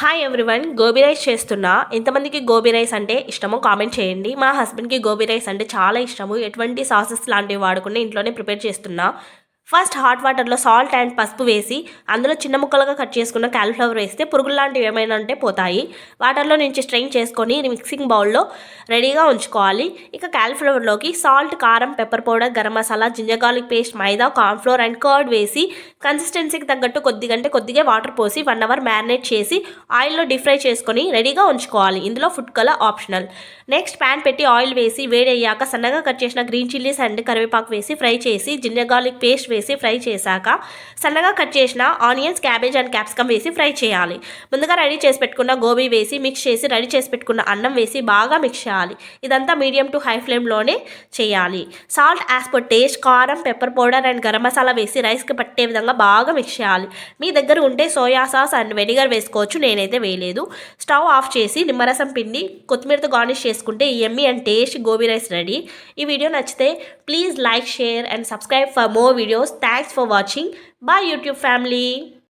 Hi everyone gobi rice చేస్తున్నా. ఎంతమందికి gobi rice అంటే ఇష్టమో కామెంట్ చేయండి. మా హస్బెండ్కి గోబీ రైస్ అంటే చాలా ఇష్టము. ఎటువంటి సాసెస్ లాంటివి వాడకుండా ఇంట్లోనే ప్రిపేర్ చేస్తున్నా. ఫస్ట్ హాట్ వాటర్లో సాల్ట్ అండ్ పసుపు వేసి అందులో చిన్న ముక్కలుగా కట్ చేసుకున్న క్యాలిఫ్లవర్ వేస్తే పురుగులు లాంటివి ఏమైనా ఉంటే పోతాయి. వాటర్లో నుంచి స్ట్రెయిన్ చేసుకొని మిక్సింగ్ బౌల్లో రెడీగా ఉంచుకోవాలి. ఇక క్యాలిఫ్లవర్లోకి సాల్ట్ కారం pepper powder garam masala ginger garlic paste maida cornflour and curd వేసి కన్సిస్టెన్సీకి తగ్గట్టు కొద్దిగా అంటే కొద్దిగా వాటర్ పోసి వన్ అవర్ మ్యారినేట్ చేసి ఆయిల్లో డీప్ ఫ్రై చేసుకొని రెడీగా ఉంచుకోవాలి. ఇందులో food colour optional. Next pan పెట్టి ఆయిల్ వేసి వేడయ్యాక సన్నగా కట్ చేసిన గ్రీన్ చిల్లీస్ అండ్ కరివేపాకు వేసి ఫ్రై చేసి జింజర్ గార్లిక్ పేస్ట్ వేసి ఫ్రై చేశాక సన్నగా కట్ చేసిన ఆనియన్స్ క్యాబేజ్ అండ్ క్యాప్సికమ్ వేసి ఫ్రై చేయాలి. ముందుగా రెడీ చేసి పెట్టుకున్న గోబీ వేసి మిక్స్ చేసి రెడీ చేసి పెట్టుకున్న అన్నం వేసి బాగా మిక్స్ చేయాలి. ఇదంతా మీడియం టు హై ఫ్లేమ్లోనే చేయాలి. సాల్ట్ యాజ్ పర్ టేస్ట్ కారం pepper powder and garam masala వేసి రైస్కి పట్టే విధంగా బాగా మిక్స్ చేయాలి. మీ దగ్గర ఉంటే సోయా సాస్ అండ్ వెనిగర్ వేసుకోవచ్చు నేనైతే వేయలేదు. స్టవ్ ఆఫ్ చేసి నిమ్మరసం పిండి కొత్తిమీరతో గార్నిష్ చేసుకుంటే yummy and taste gobi rice ready. ఈ వీడియో నచ్చితే please like share and subscribe for more videos videos. Thanks for watching. Bye YouTube family.